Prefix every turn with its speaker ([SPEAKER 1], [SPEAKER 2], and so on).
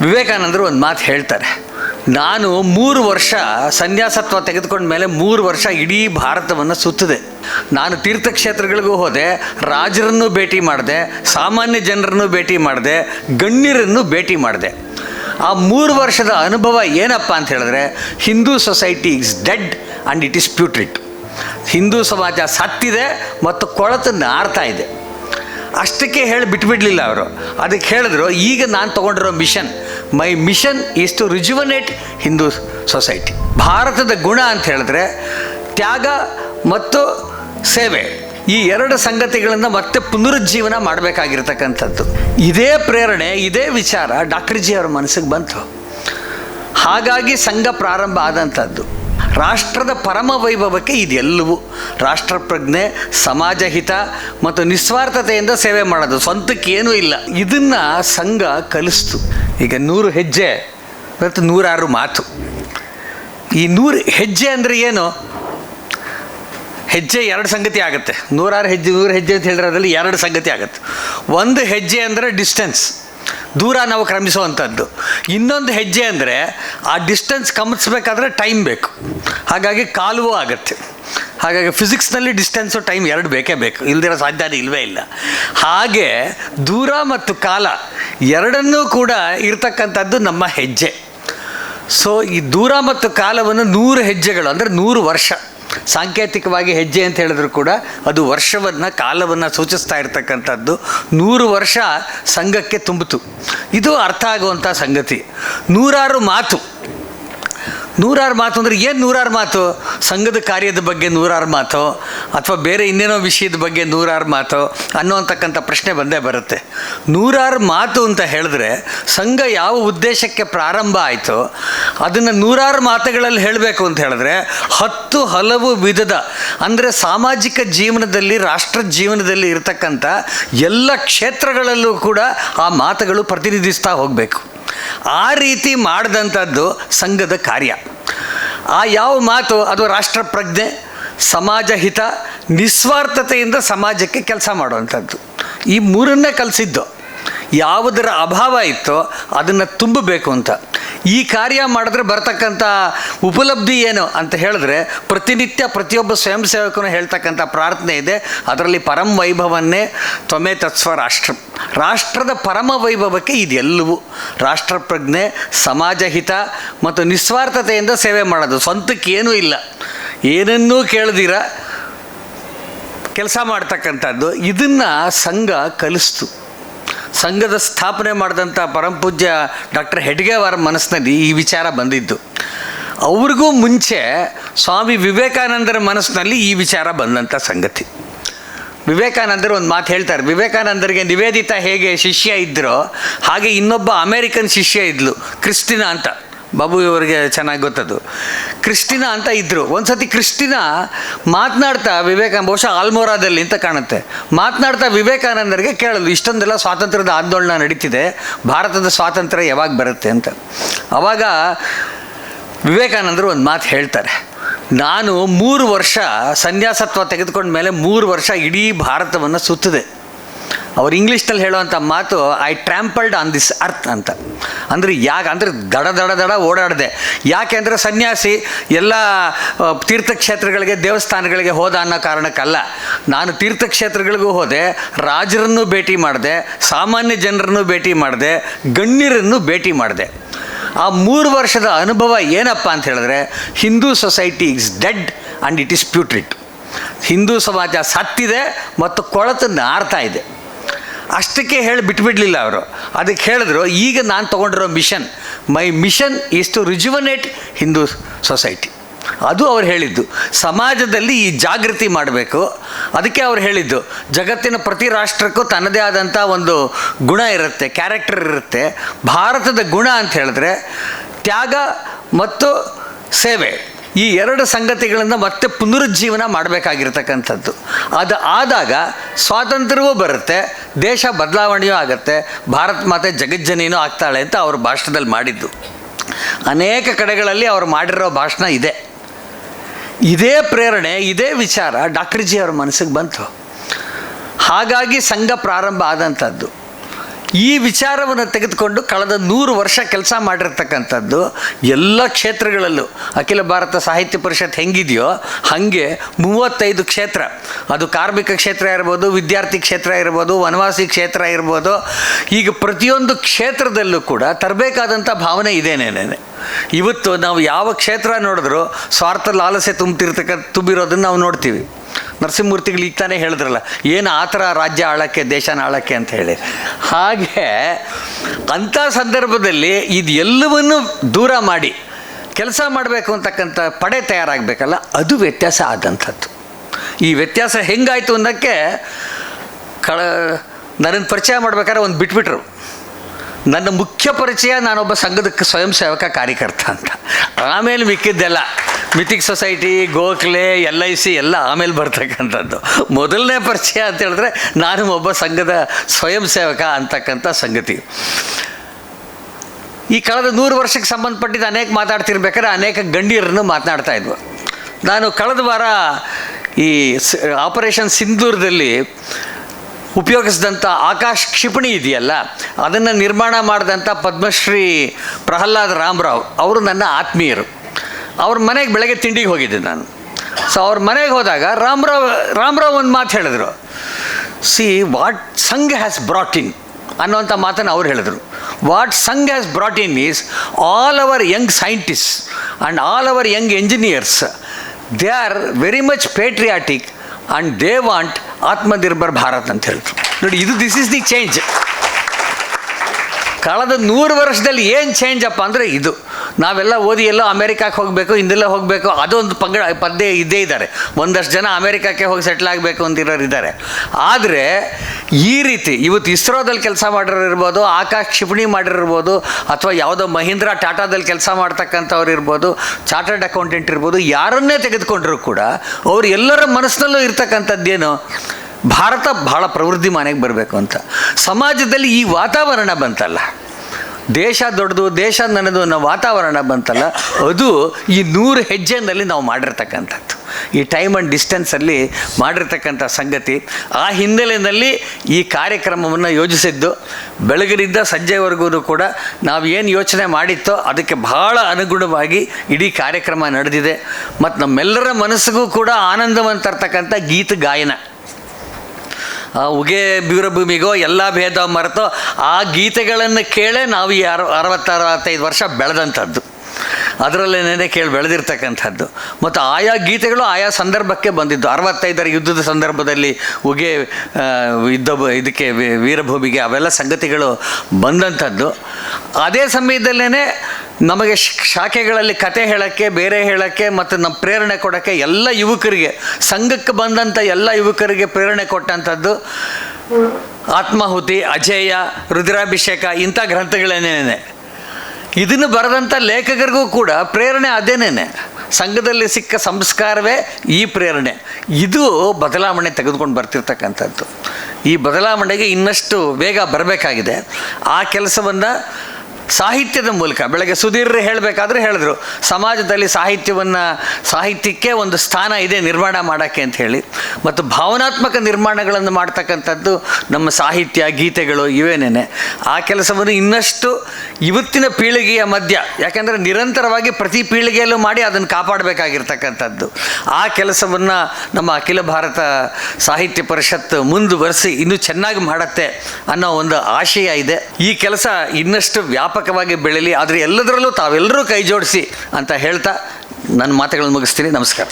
[SPEAKER 1] ವಿವೇಕಾನಂದರು ಒಂದು ಮಾತು ಹೇಳ್ತಾರೆ. ನಾನು ಮೂರು ವರ್ಷ ಸನ್ಯಾಸತ್ವ ತೆಗೆದುಕೊಂಡ ಮೇಲೆ ಮೂರು ವರ್ಷ ಇಡೀ ಭಾರತವನ್ನು ಸುತ್ತಿದೆ. ನಾನು ತೀರ್ಥಕ್ಷೇತ್ರಗಳಿಗೂ ಹೋದೆ, ರಾಜರನ್ನು ಭೇಟಿ ಮಾಡಿದೆ, ಸಾಮಾನ್ಯ ಜನರನ್ನು ಭೇಟಿ ಮಾಡಿದೆ, ಗಣ್ಯರನ್ನು ಭೇಟಿ ಮಾಡಿದೆ. ಆ ಮೂರು ವರ್ಷದ ಅನುಭವ ಏನಪ್ಪ ಅಂತ ಹೇಳಿದ್ರೆ, Hindu society is dead and it is putrid. Hindu ಸಮಾಜ ಸತ್ತಿದೆ ಮತ್ತು ಕೊಳತು ನಾರ್ತಾ ಇದೆ. ಅಷ್ಟಕ್ಕೆ ಹೇಳಿ ಬಿಟ್ಬಿಡಲಿಲ್ಲ ಅವರು. ಅದಕ್ಕೆ ಹೇಳಿದ್ರು, ಈಗ ನಾನು ತೊಗೊಂಡಿರೋ mission my mission is to rejuvenate Hindu society. ಭಾರತದ ಗುಣ ಅಂತ ಹೇಳಿದ್ರೆ ತ್ಯಾಗ ಮತ್ತು ಸೇವೆ. ಈ ಎರಡು ಸಂಗತಿಗಳನ್ನು ಮತ್ತೆ ಪುನರುಜ್ಜೀವನ ಮಾಡಬೇಕಾಗಿರ್ತಕ್ಕಂಥದ್ದು. ಇದೇ ಪ್ರೇರಣೆ, ಇದೇ ವಿಚಾರ ಡಾಕ್ಟರ್ ಜಿ ಅವರ ಮನಸ್ಸಿಗೆ ಬಂತು. ಹಾಗಾಗಿ ಸಂಘ ಪ್ರಾರಂಭ ಆದಂಥದ್ದು. ರಾಷ್ಟ್ರದ ಪರಮ ವೈಭವಕ್ಕೆ ಇದೆಲ್ಲವೂ ರಾಷ್ಟ್ರಪ್ರಜ್ಞೆ ಸಮಾಜ ಹಿತ ಮತ್ತು ನಿಸ್ವಾರ್ಥತೆಯಿಂದ ಸೇವೆ ಮಾಡೋದು. ಸ್ವಂತಕ್ಕೇನೂ ಇಲ್ಲ. ಇದನ್ನು ಸಂಘ ಕಲಿಸ್ತು. ಈಗ ನೂರು ಹೆಜ್ಜೆ ಮತ್ತು ನೂರಾರು ಮಾತು. ಈ ನೂರು ಹೆಜ್ಜೆ ಅಂದರೆ ಏನು? ಹೆಜ್ಜೆ ಎರಡು ಸಂಗತಿ ಆಗುತ್ತೆ. ನೂರಾರು ಹೆಜ್ಜೆ, ನೂರು ಹೆಜ್ಜೆ ಅಂತ ಹೇಳಿರೋದ್ರಲ್ಲಿ ಎರಡು ಸಂಗತಿ ಆಗುತ್ತೆ. ಒಂದು ಹೆಜ್ಜೆ ಅಂದರೆ ಡಿಸ್ಟೆನ್ಸ್ ದೂರ ನಾವು ಕ್ರಮಿಸುವಂಥದ್ದು. ಇನ್ನೊಂದು ಹೆಜ್ಜೆ ಅಂದರೆ ಆ ಡಿಸ್ಟೆನ್ಸ್ ಕಮಿಸ್ಬೇಕಾದ್ರೆ ಟೈಮ್ ಬೇಕು. ಹಾಗಾಗಿ ಕಾಲುವೂ ಆಗುತ್ತೆ. ಹಾಗಾಗಿ ಫಿಸಿಕ್ಸ್ನಲ್ಲಿ ಡಿಸ್ಟೆನ್ಸು ಟೈಮ್ ಎರಡು ಬೇಕೇ ಬೇಕು. ಇಲ್ದಿರೋ ಸಾಧ್ಯತೆ ಇಲ್ಲವೇ ಇಲ್ಲ. ಹಾಗೆ ದೂರ ಮತ್ತು ಕಾಲ ಎರಡನ್ನೂ ಕೂಡ ಇರತಕ್ಕಂಥದ್ದು ನಮ್ಮ ಹೆಜ್ಜೆ. ಸೊ ಈ ದೂರ ಮತ್ತು ಕಾಲವನ್ನು ನೂರು ಹೆಜ್ಜೆಗಳು, ಅಂದರೆ ನೂರು ವರ್ಷ. ಸಾಂಕೇತಿಕವಾಗಿ ಹೆಜ್ಜೆ ಅಂತ ಹೇಳಿದ್ರು ಕೂಡ ಅದು ವರ್ಷವನ್ನು, ಕಾಲವನ್ನು ಸೂಚಿಸ್ತಾ ಇರ್ತಕ್ಕಂಥದ್ದು. ನೂರು ವರ್ಷ ಸಂಘಕ್ಕೆ ತುಂಬಿತು. ಇದು ಅರ್ಥ ಆಗುವಂಥ ಸಂಗತಿ. ನೂರಾರು ಮಾತು. ನೂರಾರು ಮಾತು ಅಂದರೆ ಏನು ನೂರಾರು ಮಾತು? ಸಂಘದ ಕಾರ್ಯದ ಬಗ್ಗೆ ನೂರಾರು ಮಾತು. ಅಥವಾ ಬೇರೆ ಇನ್ನೇನೋ ವಿಷಯದ ಬಗ್ಗೆ ನೂರಾರು ಮಾತು ಅನ್ನೋಂತಕ್ಕಂಥ ಪ್ರಶ್ನೆ ಬಂದೇ ಬರುತ್ತೆ. ನೂರಾರು ಮಾತು ಅಂತ ಹೇಳಿದ್ರೆ ಸಂಘ ಯಾವ ಉದ್ದೇಶಕ್ಕೆ ಪ್ರಾರಂಭ ಆಯಿತು ಅದನ್ನು ನೂರಾರು ಮಾತುಗಳಲ್ಲಿ ಹೇಳಬೇಕು ಅಂತ ಹೇಳಿದ್ರೆ ಹತ್ತು ಹಲವು ವಿಧದ ಅಂದರೆ ಸಾಮಾಜಿಕ ಜೀವನದಲ್ಲಿ, ರಾಷ್ಟ್ರ ಜೀವನದಲ್ಲಿ ಇರತಕ್ಕಂಥ ಎಲ್ಲ ಕ್ಷೇತ್ರಗಳಲ್ಲೂ ಕೂಡ ಆ ಮಾತುಗಳು ಪ್ರತಿನಿಧಿಸ್ತಾ ಹೋಗಬೇಕು. ಆ ರೀತಿ ಮಾಡಿದಂಥದ್ದು ಸಂಘದ ಕಾರ್ಯ. ಆ ಯಾವ ಮಾತು ಅದು ರಾಷ್ಟ್ರ ಪ್ರಜ್ಞೆ, ಸಮಾಜ ಹಿತ ನಿಸ್ವಾರ್ಥತೆಯಿಂದ ಸಮಾಜಕ್ಕೆ ಕೆಲಸ ಮಾಡುವಂಥದ್ದು. ಈ ಮೂರನ್ನೇ ಕಲಿಸಿದ್ದು ಯಾವುದರ ಅಭಾವ ಇತ್ತೋ ಅದನ್ನು ತುಂಬಬೇಕು ಅಂತ. ಈ ಕಾರ್ಯ ಮಾಡಿದ್ರೆ ಬರ್ತಕ್ಕಂಥ ಉಪಲಬ್ಧಿ ಏನು ಅಂತ ಹೇಳಿದ್ರೆ ಪ್ರತಿನಿತ್ಯ ಪ್ರತಿಯೊಬ್ಬ ಸ್ವಯಂ ಸೇವಕನು ಹೇಳ್ತಕ್ಕಂಥ ಪ್ರಾರ್ಥನೆ ಇದೆ. ಅದರಲ್ಲಿ ಪರಂ ವೈಭವನ್ನೇ ತ್ವಮೆ ತತ್ಸ್ವ ರಾಷ್ಟ್ರ. ರಾಷ್ಟ್ರದ ಪರಮ ವೈಭವಕ್ಕೆ ಇದೆಲ್ಲವೂ. ರಾಷ್ಟ್ರಪ್ರಜ್ಞೆ ಸಮಾಜ ಹಿತ ಮತ್ತು ನಿಸ್ವಾರ್ಥತೆಯಿಂದ ಸೇವೆ ಮಾಡೋದು. ಸ್ವಂತಕ್ಕೇನೂ ಇಲ್ಲ. ಏನನ್ನೂ ಕೇಳ್ದಿರ ಕೆಲಸ ಮಾಡ್ತಕ್ಕಂಥದ್ದು, ಇದನ್ನು ಸಂಘ ಕಲಿಸ್ತು. ಸಂಘದ ಸ್ಥಾಪನೆ ಮಾಡಿದಂಥ ಪರಮಪೂಜ್ಯ ಡಾಕ್ಟರ್ ಹೆಡ್ಗೆವರ ಮನಸ್ಸಿನಲ್ಲಿ ಈ ವಿಚಾರ ಬಂದಿದ್ದು. ಅವ್ರಿಗೂ ಮುಂಚೆ ಸ್ವಾಮಿ ವಿವೇಕಾನಂದರ ಮನಸ್ಸಿನಲ್ಲಿ ಈ ವಿಚಾರ ಬಂದಂಥ ಸಂಗತಿ. ವಿವೇಕಾನಂದರು ಒಂದು ಮಾತು ಹೇಳ್ತಾರೆ, ವಿವೇಕಾನಂದರಿಗೆ ನಿವೇದಿತ ಹೇಗೆ ಶಿಷ್ಯ ಇದ್ದರೋ ಹಾಗೆ ಇನ್ನೊಬ್ಬ ಅಮೇರಿಕನ್ ಶಿಷ್ಯ ಇದ್ಲು, ಕ್ರಿಸ್ಟಿನಾ ಅಂತ. ಬಾಬು ಇವರಿಗೆ ಚೆನ್ನಾಗಿ ಗೊತ್ತದು. ಕ್ರಿಸ್ಟಿನಾ ಅಂತ ಇದ್ದರು ಒಂದು ಸತಿ ಕ್ರಿಸ್ಟಿನಾ ಮಾತನಾಡ್ತಾ ವಿವೇಕ, ಬಹುಶಃ ಆಲ್ಮೋರಾದಲ್ಲಿ ಅಂತ ಕಾಣುತ್ತೆ. ಮಾತನಾಡ್ತಾ ವಿವೇಕಾನಂದರಿಗೆ ಕೇಳಲು ಇಷ್ಟೊಂದೆಲ್ಲ ಸ್ವಾತಂತ್ರ್ಯದ ಆಂದೋಲನ ನಡೀತಿದೆ. ಭಾರತದ ಸ್ವಾತಂತ್ರ್ಯ ಯಾವಾಗ ಬರುತ್ತೆ? ಅಂತ. ಆವಾಗ ವಿವೇಕಾನಂದರು ಒಂದು ಮಾತು ಹೇಳ್ತಾರೆ. ನಾನು ಮೂರು ವರ್ಷ ಸನ್ಯಾಸತ್ವ ತೆಗೆದುಕೊಂಡ ಮೇಲೆ ಮೂರು ವರ್ಷ ಇಡೀ ಭಾರತವನ್ನು ಸುತ್ತಿದೆ. ಅವ್ರು ಇಂಗ್ಲೀಷ್ನಲ್ಲಿ ಹೇಳುವಂಥ ಮಾತು I trampled on this earth ಅಂತ. ಅಂದರೆ ಯಾಕೆ ಅಂದರೆ ದಡ ದಡ ದಡ ಓಡಾಡಿದೆ. ಯಾಕೆ ಅಂದರೆ ಸನ್ಯಾಸಿ ಎಲ್ಲ ತೀರ್ಥಕ್ಷೇತ್ರಗಳಿಗೆ, ದೇವಸ್ಥಾನಗಳಿಗೆ ಹೋದ ಅನ್ನೋ ಕಾರಣಕ್ಕಲ್ಲ. ನಾನು ತೀರ್ಥಕ್ಷೇತ್ರಗಳಿಗೂ ಹೋದೆ, ರಾಜರನ್ನು ಭೇಟಿ ಮಾಡಿದೆ, ಸಾಮಾನ್ಯ ಜನರನ್ನು ಭೇಟಿ ಮಾಡಿದೆ, ಗಣ್ಯರನ್ನು ಭೇಟಿ ಮಾಡಿದೆ. ಆ ಮೂರು ವರ್ಷದ ಅನುಭವ ಏನಪ್ಪ ಅಂತ ಹೇಳಿದ್ರೆ, Hindu society is dead and it is putrid. Hindu ಸಮಾಜ ಸತ್ತಿದೆ ಮತ್ತು ಕೊಳತನ್ನು ಆರ್ತಾ ಇದೆ. ಅಷ್ಟಕ್ಕೆ ಹೇಳಿ ಬಿಟ್ಬಿಡಲಿಲ್ಲ ಅವರು. ಅದಕ್ಕೆ ಹೇಳಿದ್ರು, ಈಗ ನಾನು ತೊಗೊಂಡಿರೋ mission, my mission is to rejuvenate Hindu society. ಅದು ಅವ್ರು ಹೇಳಿದ್ದು. ಸಮಾಜದಲ್ಲಿ ಈ ಜಾಗೃತಿ ಮಾಡಬೇಕು. ಅದಕ್ಕೆ ಅವ್ರು ಹೇಳಿದ್ದು, ಜಗತ್ತಿನ ಪ್ರತಿ ರಾಷ್ಟ್ರಕ್ಕೂ ತನ್ನದೇ ಆದಂಥ ಒಂದು ಗುಣ ಇರುತ್ತೆ, ಕ್ಯಾರೆಕ್ಟರ್ ಇರುತ್ತೆ. ಭಾರತದ ಗುಣ ಅಂತ ಹೇಳಿದ್ರೆ ತ್ಯಾಗ ಮತ್ತು ಸೇವೆ. ಈ ಎರಡು ಸಂಗತಿಗಳನ್ನು ಮತ್ತೆ ಪುನರುಜ್ಜೀವನ ಮಾಡಬೇಕಾಗಿರ್ತಕ್ಕಂಥದ್ದು. ಅದು ಆದಾಗ ಸ್ವಾತಂತ್ರ್ಯವೂ ಬರುತ್ತೆ, ದೇಶ ಬದಲಾವಣೆಯೂ ಆಗುತ್ತೆ, ಭಾರತ ಮಾತೆ ಜಗಜ್ಜನಿನೂ ಆಗ್ತಾಳೆ ಅಂತ ಅವ್ರ ಭಾಷಣದಲ್ಲಿ ಮಾಡಿದ್ದು. ಅನೇಕ ಕಡೆಗಳಲ್ಲಿ ಅವರು ಮಾಡಿರೋ ಭಾಷಣ ಇದೆ. ಇದೇ ಪ್ರೇರಣೆ, ಇದೇ ವಿಚಾರ ಡಾಕ್ಟರ್ ಜಿ ಅವ್ರ ಮನಸ್ಸಿಗೆ ಬಂತು. ಹಾಗಾಗಿ ಸಂಘ ಪ್ರಾರಂಭ ಆದಂಥದ್ದು. ಈ ವಿಚಾರವನ್ನು ತೆಗೆದುಕೊಂಡು ಕಳೆದ ನೂರು ವರ್ಷ ಕೆಲಸ ಮಾಡಿರ್ತಕ್ಕಂಥದ್ದು ಎಲ್ಲ ಕ್ಷೇತ್ರಗಳಲ್ಲೂ. ಅಖಿಲ ಭಾರತ ಸಾಹಿತ್ಯ ಪರಿಷತ್ ಹೆಂಗಿದೆಯೋ ಹಾಗೆ ಮೂವತ್ತೈದು ಕ್ಷೇತ್ರ. ಅದು ಕಾರ್ಮಿಕ ಕ್ಷೇತ್ರ ಇರ್ಬೋದು, ವಿದ್ಯಾರ್ಥಿ ಕ್ಷೇತ್ರ ಇರ್ಬೋದು, ವನವಾಸಿ ಕ್ಷೇತ್ರ ಇರ್ಬೋದು. ಈಗ ಪ್ರತಿಯೊಂದು ಕ್ಷೇತ್ರದಲ್ಲೂ ಕೂಡ ತರಬೇಕಾದಂಥ ಭಾವನೆ ಇದೇನೇನೆ ಇವತ್ತು ನಾವು ಯಾವ ಕ್ಷೇತ್ರ ನೋಡಿದ್ರೂ ಸ್ವಾರ್ಥ ಲಾಲಸೆ ತುಂಬ್ತಿರ್ತಕ್ಕ ತುಂಬಿರೋದನ್ನು ನಾವು ನೋಡ್ತೀವಿ. ನರಸಿಂಹಮೂರ್ತಿಗಳು ಈಗ ತಾನೇ ಹೇಳಿದ್ರಲ್ಲ, ಏನು ಆ ಥರ ರಾಜ್ಯ ಆಳಕ್ಕೆ, ದೇಶನ ಆಳಕ್ಕೆ ಅಂತ ಹೇಳಿ. ಹಾಗೆ ಅಂಥ ಸಂದರ್ಭದಲ್ಲಿ ಇದು ಎಲ್ಲವನ್ನು ದೂರ ಮಾಡಿ, ಕೆಲಸ ಮಾಡಬೇಕು ಅಂತಕ್ಕಂಥ ಪಡೆ ತಯಾರಾಗಬೇಕಲ್ಲ, ಅದು ವ್ಯತ್ಯಾಸ ಆದಂಥದ್ದು. ಈ ವ್ಯತ್ಯಾಸ ಹೆಂಗಾಯಿತು ಅನ್ನೋಕ್ಕೆ ಕಳ, ನನ್ನನ್ನು ಪರಿಚಯ ಮಾಡ್ಬೇಕಾದ್ರೆ ಒಂದು ಬಿಟ್ಬಿಟ್ರು. ನನ್ನ ಮುಖ್ಯ ಪರಿಚಯ ನಾನೊಬ್ಬ ಸಂಘದ ಸ್ವಯಂ ಸೇವಕ ಕಾರ್ಯಕರ್ತ ಅಂತ. ಆಮೇಲೆ ಮಿಕ್ಕಿದ್ದೆಲ್ಲ mythic society Gokhale L I C ಎಲ್ಲ ಆಮೇಲೆ ಬರ್ತಕ್ಕಂಥದ್ದು. ಮೊದಲನೇ ಪರಿಚಯ ಅಂತ ಹೇಳಿದ್ರೆ ನಾನು ಒಬ್ಬ ಸಂಘದ ಸ್ವಯಂ ಸೇವಕ ಅಂತಕ್ಕಂಥ ಸಂಗತಿ. ಈ ಕಳೆದ ನೂರು ವರ್ಷಕ್ಕೆ ಸಂಬಂಧಪಟ್ಟಿದ್ದು ಅನೇಕ ಮಾತಾಡ್ತಿರ್ಬೇಕಾದ್ರೆ ಅನೇಕ ಗಣ್ಯರನ್ನು ಮಾತನಾಡ್ತಾ ಇದ್ವು. ನಾನು ಕಳೆದ ವಾರ ಈ ಆಪರೇಷನ್ ಸಿಂಧೂರದಲ್ಲಿ ಉಪಯೋಗಿಸಿದಂಥ ಆಕಾಶ್ ಕ್ಷಿಪಣಿ ಇದೆಯಲ್ಲ, ಅದನ್ನು ನಿರ್ಮಾಣ ಮಾಡಿದಂಥ ಪದ್ಮಶ್ರೀ ಪ್ರಹ್ಲಾದ್ ರಾಮರಾವ್, ಅವರು ನನ್ನ ಆತ್ಮೀಯರು. ಅವ್ರ ಮನೆಗೆ ಬೆಳಗ್ಗೆ ತಿಂಡಿಗೆ ಹೋಗಿದ್ದೆ ನಾನು. ಸೊ ಅವ್ರ ಮನೆಗೆ ಹೋದಾಗ ರಾಮರಾವ್ ರಾಮರಾವ್ ಒಂದು ಮಾತು ಹೇಳಿದ್ರು. See what Sangh has brought in ಅನ್ನೋಂಥ ಮಾತನ್ನು ಅವ್ರು ಹೇಳಿದರು. What Sangh has brought in is all our young scientist and all our young engineers they are very much patriotic and they want Atmanirbhar Bharat ಅಂತ ಹೇಳಿದ್ರು. ನೋಡಿ, ಇದು this is the change ಕಳೆದ ನೂರು ವರ್ಷದಲ್ಲಿ ಏನು ಚೇಂಜ್ ಅಪ್ಪ ಅಂದರೆ ಇದು. ನಾವೆಲ್ಲ ಓದಿ ಎಲ್ಲೋ ಅಮೇರಿಕಾಕ್ಕೆ ಹೋಗಬೇಕು ಹಿಂದೆಲ್ಲ ಹೋಗಬೇಕು, ಅದೊಂದು ಪಂಗಡ, ಪದ್ಯ ಇದ್ದೇ ಇದ್ದಾರೆ. ಒಂದಷ್ಟು ಜನ ಅಮೇರಿಕಾಕ್ಕೆ ಹೋಗಿ ಸೆಟ್ಲ್ ಆಗಬೇಕು ಅಂತಿರೋರು ಇದ್ದಾರೆ. ಆದರೆ ಈ ರೀತಿ, ಇವತ್ತು ಇಸ್ರೋದಲ್ಲಿ ಕೆಲಸ ಮಾಡಿರೋರಿರ್ಬೋದು ಆಕಾಶ ಕ್ಷಿಪಣಿ ಮಾಡಿರ್ಬೋದು ಅಥವಾ ಯಾವುದೋ ಮಹೀಂದ್ರ ಟಾಟಾದಲ್ಲಿ ಕೆಲಸ ಮಾಡ್ತಕ್ಕಂಥವ್ರು ಇರ್ಬೋದು, ಚಾರ್ಟರ್ಡ್ ಅಕೌಂಟೆಂಟ್ ಇರ್ಬೋದು, ಯಾರನ್ನೇ ತೆಗೆದುಕೊಂಡ್ರೂ ಕೂಡ ಅವ್ರು ಎಲ್ಲರ ಮನಸ್ಸಿನಲ್ಲೂ ಇರ್ತಕ್ಕಂಥದ್ದೇನು ಭಾರತ ಬಹಳ ಪ್ರವೃದ್ಧಿ ಮನೆಗೆ ಬರಬೇಕು ಅಂತ. ಸಮಾಜದಲ್ಲಿ ಈ ವಾತಾವರಣ ಬಂತಲ್ಲ. ದೇಶ ದೊಡ್ಡದು, ದೇಶ ನನ್ನದು ಅನ್ನೋ ವಾತಾವರಣ ಬಂತಲ್ಲ, ಅದು ಈ ನೂರು ಹೆಜ್ಜೆನಲ್ಲಿ ನಾವು ಮಾಡಿರ್ತಕ್ಕಂಥದ್ದು. ಈ ಟೈಮ್ ಆ್ಯಂಡ್ ಡಿಸ್ಟೆನ್ಸಲ್ಲಿ ಮಾಡಿರ್ತಕ್ಕಂಥ ಸಂಗತಿ. ಆ ಹಿನ್ನೆಲೆಯಲ್ಲಿ ಈ ಕಾರ್ಯಕ್ರಮವನ್ನು ಯೋಜಿಸಿದ್ದು ಬೆಳಗಿನಿಂದ ಸಂಜೆವರೆಗೂ ಕೂಡ ನಾವು ಏನು ಯೋಚನೆ ಮಾಡಿತ್ತೋ ಅದಕ್ಕೆ ಬಹಳ ಅನುಗುಣವಾಗಿ ಇಡೀ ಕಾರ್ಯಕ್ರಮ ನಡೆದಿದೆ. ಮತ್ತು ನಮ್ಮೆಲ್ಲರ ಮನಸ್ಸಿಗೂ ಕೂಡ ಆನಂದವನ್ನು ತರ್ತಕ್ಕಂಥ ಗೀತ, ಗಾಯನ. ಉಗೆ ಬೀರಭೂಮಿಗೋ ಎಲ್ಲ ಭೇದ ಮರೆತೋ ಆ ಗೀತೆಗಳನ್ನು ಕೇಳೇ ನಾವು ಈ ಅರ ಅರವತ್ತು ಅರವತ್ತೈದು ವರ್ಷ ಬೆಳೆದಂಥದ್ದು. ಅದರಲ್ಲೇನೇ ಕೇಳಿ ಬೆಳೆದಿರ್ತಕ್ಕಂಥದ್ದು. ಮತ್ತು ಆಯಾ ಗೀತೆಗಳು ಆಯಾ ಸಂದರ್ಭಕ್ಕೆ ಬಂದಿದ್ದು. ಅರವತ್ತೈದರ ಯುದ್ಧದ ಸಂದರ್ಭದಲ್ಲಿ ಉಗೆ ಯುದ್ಧ ಇದಕ್ಕೆ ವೀರಭೂಮಿಗೆ ಅವೆಲ್ಲ ಸಂಗತಿಗಳು ಬಂದಂಥದ್ದು. ಅದೇ ಸಮಯದಲ್ಲೇ ನಮಗೆ ಶಾಖೆಗಳಲ್ಲಿ ಕತೆ ಹೇಳೋಕ್ಕೆ, ಬೇರೆ ಹೇಳೋಕ್ಕೆ ಮತ್ತು ನಮ್ಮ ಪ್ರೇರಣೆ ಕೊಡೋಕ್ಕೆ ಎಲ್ಲ ಯುವಕರಿಗೆ, ಸಂಘಕ್ಕೆ ಬಂದಂಥ ಎಲ್ಲ ಯುವಕರಿಗೆ ಪ್ರೇರಣೆ ಕೊಟ್ಟಂಥದ್ದು ಆತ್ಮಾಹುತಿ, ಅಜೇಯ, ರುದ್ರಾಭಿಷೇಕ, ಇಂಥ ಗ್ರಂಥಗಳೇನೇನೆ. ಇದನ್ನು ಬರೆದಂಥ ಲೇಖಕರಿಗೂ ಕೂಡ ಪ್ರೇರಣೆ ಅದೇನೇನೆ. ಸಂಘದಲ್ಲಿ ಸಿಕ್ಕ ಸಂಸ್ಕಾರವೇ ಈ ಪ್ರೇರಣೆ. ಇದು ಬದಲಾವಣೆ ತೆಗೆದುಕೊಂಡು ಬರ್ತಿರ್ತಕ್ಕಂಥದ್ದು. ಈ ಬದಲಾವಣೆಗೆ ಇನ್ನಷ್ಟು ಬೇಗ ಬರಬೇಕಾಗಿದೆ. ಆ ಕೆಲಸವನ್ನು ಸಾಹಿತ್ಯದ ಮೂಲಕ. ಬೆಳಗ್ಗೆ ಸುಧೀರ್ ಹೇಳಬೇಕಾದ್ರೆ ಹೇಳಿದ್ರು, ಸಮಾಜದಲ್ಲಿ ಸಾಹಿತ್ಯವನ್ನು, ಸಾಹಿತ್ಯಕ್ಕೆ ಒಂದು ಸ್ಥಾನ ಇದೆ ನಿರ್ಮಾಣ ಮಾಡೋಕ್ಕೆ ಅಂತ ಹೇಳಿ. ಮತ್ತು ಭಾವನಾತ್ಮಕ ನಿರ್ಮಾಣಗಳನ್ನು ಮಾಡ್ತಕ್ಕಂಥದ್ದು ನಮ್ಮ ಸಾಹಿತ್ಯ, ಗೀತೆಗಳು ಇವೇನೇನೆ. ಆ ಕೆಲಸವನ್ನು ಇನ್ನಷ್ಟು ಇವತ್ತಿನ ಪೀಳಿಗೆಯ ಮಧ್ಯ, ಯಾಕೆಂದರೆ ನಿರಂತರವಾಗಿ ಪ್ರತಿ ಪೀಳಿಗೆಯಲ್ಲೂ ಮಾಡಿ ಅದನ್ನು ಕಾಪಾಡಬೇಕಾಗಿರ್ತಕ್ಕಂಥದ್ದು. ಆ ಕೆಲಸವನ್ನು ನಮ್ಮ ಅಖಿಲ ಭಾರತ ಸಾಹಿತ್ಯ ಪರಿಷತ್ ಮುಂದುವರೆಸಿ ಇನ್ನೂ ಚೆನ್ನಾಗಿ ಮಾಡುತ್ತೆ ಅನ್ನೋ ಒಂದು ಆಶಯ ಇದೆ. ಈ ಕೆಲಸ ಇನ್ನಷ್ಟು ವ್ಯಾಪಕವಾಗಿ ಬೆಳೀಲಿ ಆದರೆ ಎಲ್ಲದರಲ್ಲೂ ತಾವೆಲ್ಲರೂ ಕೈ ಜೋಡಿಸಿ ಅಂತ ಹೇಳ್ತಾ ನನ್ನ ಮಾತುಗಳನ್ನು ಮುಗಿಸ್ತೀನಿ. ನಮಸ್ಕಾರ.